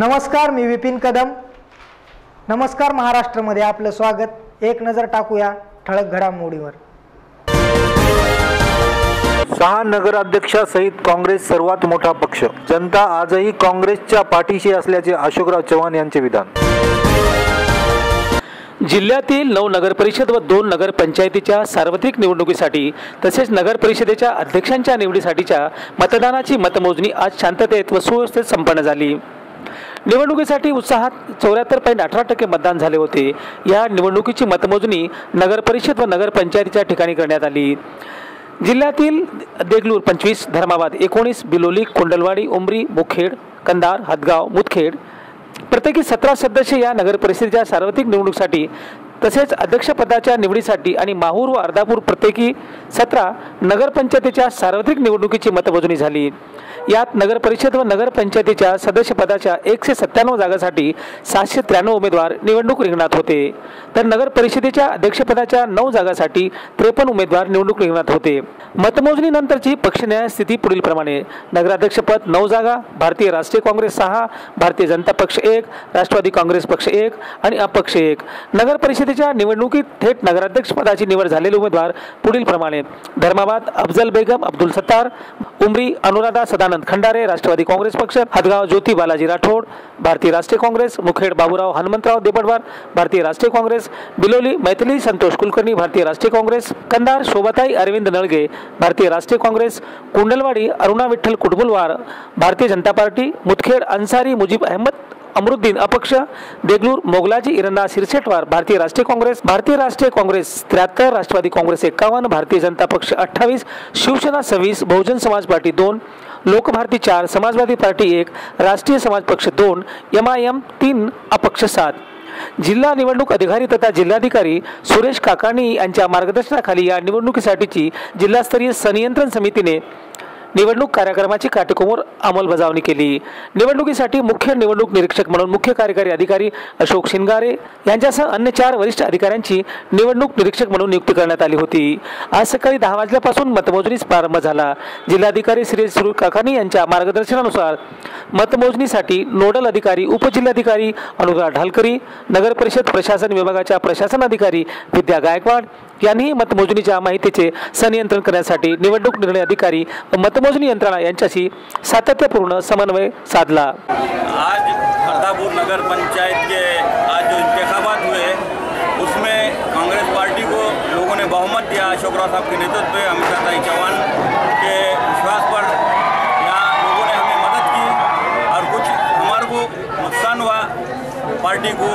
नमस्कार मी विपिन कदम. नमस्कार महाराष्ट्रामध्ये आपलं स्वागत. एक नजर टाकूया ठळक घडामोडीवर. सहा नगराध्यक्षासहित काँग्रेस सर्वात मोठा पक्ष. जनता आजही काँग्रेसच्या पाठीशी असल्याचे अशोकराव चव्हाण यांचे विधान. जिल्ह्यातील नऊ नगर परिषद व दोन नगर पंचायतीच्या सार्वत्रिक निवडणुकीसाठी तसेच नगर परिषदेच्या अध्यक्षांच्या निवडीसाठीच्या मतदानाची मतमोजणी आज शांततेत व सुव्यवस्थेत संपन्न झाली. निवडणुकीसाठी उत्साहात चौऱ्याहत्तर पॉईंट अठरा टक्के मतदान झाले होते. या निवडणुकीची मतमोजणी नगर परिषद व नगर पंचायतीच्या ठिकाणी करण्यात आली. जिल्ह्यातील देगलूर पंचवीस धर्माबाद एकोणीस बिलोली कोंडलवाडी उमरी मुखेड कंधार हदगाव मुदखेड प्रत्येकी सतरा सदस्य या नगर परिषदेच्या सार्वत्रिक निवडणुकीसाठी तसेच अध्यक्षपदाच्या निवडीसाठी आणि माहूर व अर्धापूर प्रत्येकी सतरा नगरपंचायतीच्या सार्वत्रिक निवडणुकीची मतमोजणी झाली. यात नगर परिषद व नगरपंचायतीच्या सदस्यपदाच्या एकशे सत्त्याण्णव जागासाठी सातशे त्र्याण्णव उमेदवार निवडणूक रिंगणात होते. तर नगर परिषदेच्या अध्यक्षपदाच्या नऊ जागासाठी त्रेपन्न उमेदवार निवडणूक रिंगणात होते. मतमोजणीनंतरची पक्षन्याय स्थिती पुढीलप्रमाणे नगराध्यक्षपद नऊ जागा भारतीय राष्ट्रीय काँग्रेस सहा भारतीय जनता पक्ष एक राष्ट्रवादी काँग्रेस पक्ष एक आणि अपक्ष एक. नगर परिषदेच्या निवडणुकीत थेट नगराध्यक्षपदाची निवड झालेले उमेदवार पुढीलप्रमाणे धर्माबाद अफजल बेगम अब्दुल सत्तार उमरी अनुराधा सदानंद. खंडारे राष्ट्रवादी काँग्रेस पक्ष हदगाव ज्योती बालाजी राठोड भारतीय राष्ट्रीय काँग्रेस मुखेड बाबूराव हनुमंतराव देपडवार भारतीय राष्ट्रीय काँग्रेस बिलोली मैथिली संतोष कुलकर्णी भारतीय राष्ट्रीय काँग्रेस कंधार शोभाताई अरविंद नळगे भारतीय राष्ट्रीय काँग्रेस कुंडलवाडी अरुणा विठ्ठल कुटबुलवार भारतीय जनता पार्टी मुदखेड अन्सारी मुजीब अहमद अमरुद्दीन अपक्ष देगलूर मोगलाजी इरंदा शिरसेटवार भारतीय राष्ट्रीय काँग्रेस भारतीय राष्ट्रीय काँग्रेस त्र्याहत्तर राष्ट्रवादी काँग्रेस एकावन्न भारतीय जनता पक्ष अठ्ठावीस शिवसेना सव्वीस बहुजन समाज पार्टी दोन लोकभारती चार समाजवादी पार्टी एक राष्ट्रीय समाज पक्ष दोन एम आय एम तीन अपक्ष सात. जिल्हा निवडणूक अधिकारी तथा जिल्हाधिकारी सुरेश काकाणी यांच्या मार्गदर्शनाखाली या निवडणुकीसाठीची जिल्हास्तरीय संनियंत्रण समितीने निवडणूक कार्यक्रमाची काटेकोर अंमलबजावणी केली. निवडणुकीसाठी मुख्य निवडणूक निरीक्षक म्हणून मुख्य कार्यकारी अधिकारी अशोक शिंगारे यांच्यासह अन्य चार वरिष्ठ अधिकाऱ्यांची निवडणूक निरीक्षक म्हणून नियुक्ती करण्यात आली होती. आज सकाळी दहा वाजल्यापासून मतमोजणीस प्रारंभ झाला. जिल्हाधिकारी श्री सुरू काकानी यांच्या मार्गदर्शनानुसार मतमोजणीसाठी नोडल अधिकारी उपजिल्हाधिकारी अनुराग ढालकरी नगर परिषद प्रशासन विभागाच्या प्रशासन अधिकारी विद्या गायकवाड यांनीही मतमोजणीच्या माहितीचे संनियंत्रण करण्यासाठी निवडणूक निर्णय अधिकारी व मतमोजणी यंत्रणा यांच्याशी सातत्यपूर्ण समन्वय साधला. आज हरदापुर नगर पंचायत के आज जो इंतखाबात हुए, उसमें कांग्रेस पार्टी को लोगों ने बहुमत दिया। अशोकराव साहब के नेतृत्व में अमिता ताई चौहान के विश्वास पर यहाँ लोगों ने हमें मदद की और कुछ हमारे को नुकसान हुआ। पार्टी को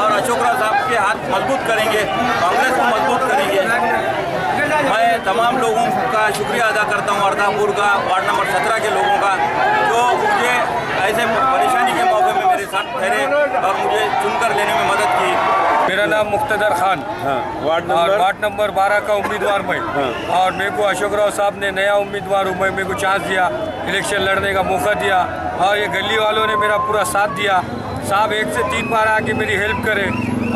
और अशोकराव साहब के हाथ मज़बूत करेंगे कांग्रेस को मज़बूत करेंगे। मैं तमाम लोगों का शुक्रिया अदा करता हूँ अर्धापुर का वार्ड नंबर सत्रह के लोगों का जो मुझे ऐसे परेशानी के मौके में मेरे साथ ठहरे और मुझे चुनकर लेने में मदद की। मेरा नाम मुख्तदर खान। वार्ड और वार्ड नंबर बारह का उम्मीदवार मैं। और मेरे को अशोक राव साहब ने नया उम्मीदवार हूँ मैं मेरे को चांस दिया इलेक्शन लड़ने का मौका दिया और ये गली वालों ने मेरा पूरा साथ दिया। साहब एक से तीन बार आके मेरी हेल्प करे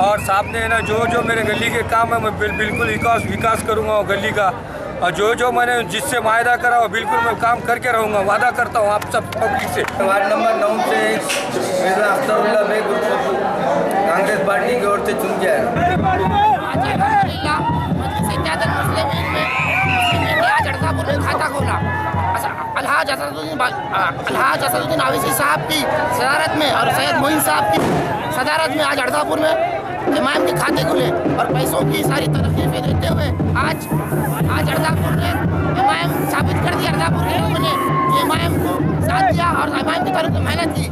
और साहब ने ना जो जो मेरे गली के काम है मैं बिल, बिल्कुल विकास विकास करूँगा वो गली का। और जो जो मैंने जिससे वायदा करा वो बिल्कुल मैं काम करके रहूँगा। वादा करता हूँ आप सब पब्लिक से। वार्ड नंबर नौ से मेरा अख्तरुल्ला बेग कांग्रेस पार्टी की ओर से चुन में खाता खोला अलहाज असदुद्दीन अलहाज असदुद्दीन साहब की सदारत में और सैयद मोइन साहब की सदारत में। आज अड़तापुर में। इमाम के खाते खुले और पैसों की सारी तरकीफें देते हुए आज आज अर्दापुर ने एम साबित कर दिया अर्दापुर के लोगों ने। कि को साथ दिया और एम की तरफ से मेहनत की।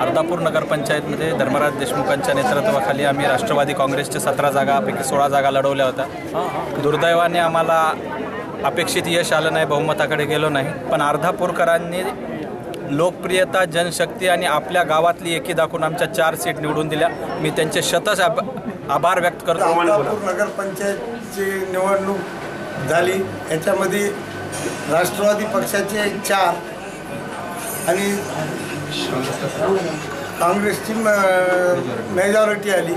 अर्धापूर नगरपंचायतमध्ये धर्मराज देशमुखांच्या नेतृत्वाखाली आम्ही राष्ट्रवादी काँग्रेसच्या सतरा जागापैकी सोळा जागा लढवल्या होत्या. दुर्दैवाने आम्हाला अपेक्षित यश आलं नाही बहुमताकडे गेलो नाही. पण अर्धापूरकरांनी लोकप्रियता जनशक्ती आणि आपल्या गावातली एकी दाखवून आमच्या चार सीट निवडून दिल्या. मी त्यांचे शतच आभ आभार व्यक्त करतो. अर्धापूर नगरपंचायतची निवडणूक झाली. याच्यामध्ये राष्ट्रवादी पक्षाचे चार आणि काँग्रेसची मेजॉरिटी आली.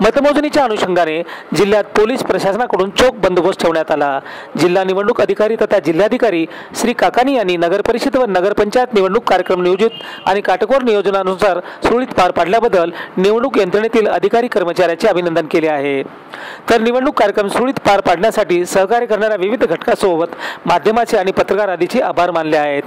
मतमोजणीच्या अनुषंगाने जिल्ह्यात पोलीस प्रशासनाकडून चोख बंदोबस्त ठेवण्यात आला. जिल्हा निवडणूक अधिकारी तथा जिल्हाधिकारी श्री काकानी यांनी नगरपरिषद व नगरपंचायत निवडणूक कार्यक्रम नियोजित आणि काटकोर नियोजनानुसार सुरळीत पार पाडल्याबद्दल निवडणूक यंत्रणेतील अधिकारी कर्मचाऱ्याचे अभिनंदन केले आहे. तर निवडणूक कार्यक्रम सुरळीत पार पाडण्यासाठी सहकार्य करणाऱ्या विविध घटकासोबत माध्यमाचे आणि पत्रकार आदीचे आभार मानले आहेत.